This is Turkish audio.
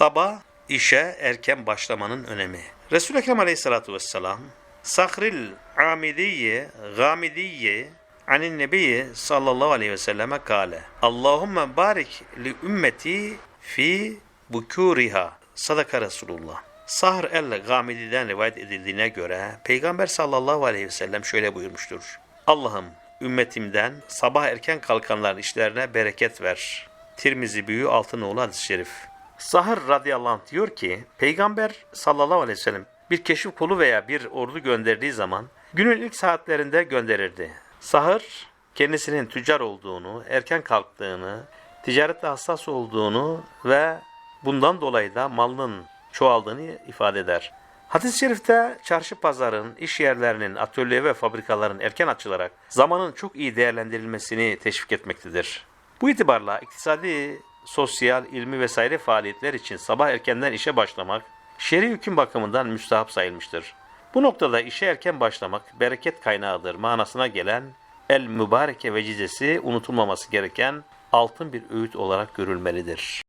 Sabah işe erken başlamanın önemi. Resul-i Ekrem aleyhissalatu vesselam Sahril Amidiye Gamidiye anin Nebiye sallallahu aleyhi ve selleme kale Allahümme barik li ümmeti fi bukuriha sadaka Resulullah. Sahr el-Gamidi'den rivayet edildiğine göre Peygamber sallallahu aleyhi ve sellem şöyle buyurmuştur. Allah'ım ümmetimden sabah erken kalkanların işlerine bereket ver. Tirmizi Büyü Altınoğlu hadis-i şerif. Sahır radıyallahu anh diyor ki Peygamber sallallahu aleyhi ve sellem bir keşif kolu veya bir ordu gönderdiği zaman günün ilk saatlerinde gönderirdi. Sahır kendisinin tüccar olduğunu, erken kalktığını, ticarette hassas olduğunu ve bundan dolayı da malının çoğaldığını ifade eder. Hadis-i şerifte çarşı pazarın, iş yerlerinin, atölye ve fabrikaların erken açılarak zamanın çok iyi değerlendirilmesini teşvik etmektedir. Bu itibarla iktisadi, sosyal, ilmi vesaire faaliyetler için sabah erkenden işe başlamak, şer'i hüküm bakımından müstahap sayılmıştır. Bu noktada işe erken başlamak bereket kaynağıdır manasına gelen el mübareke vecizesi unutulmaması gereken altın bir öğüt olarak görülmelidir.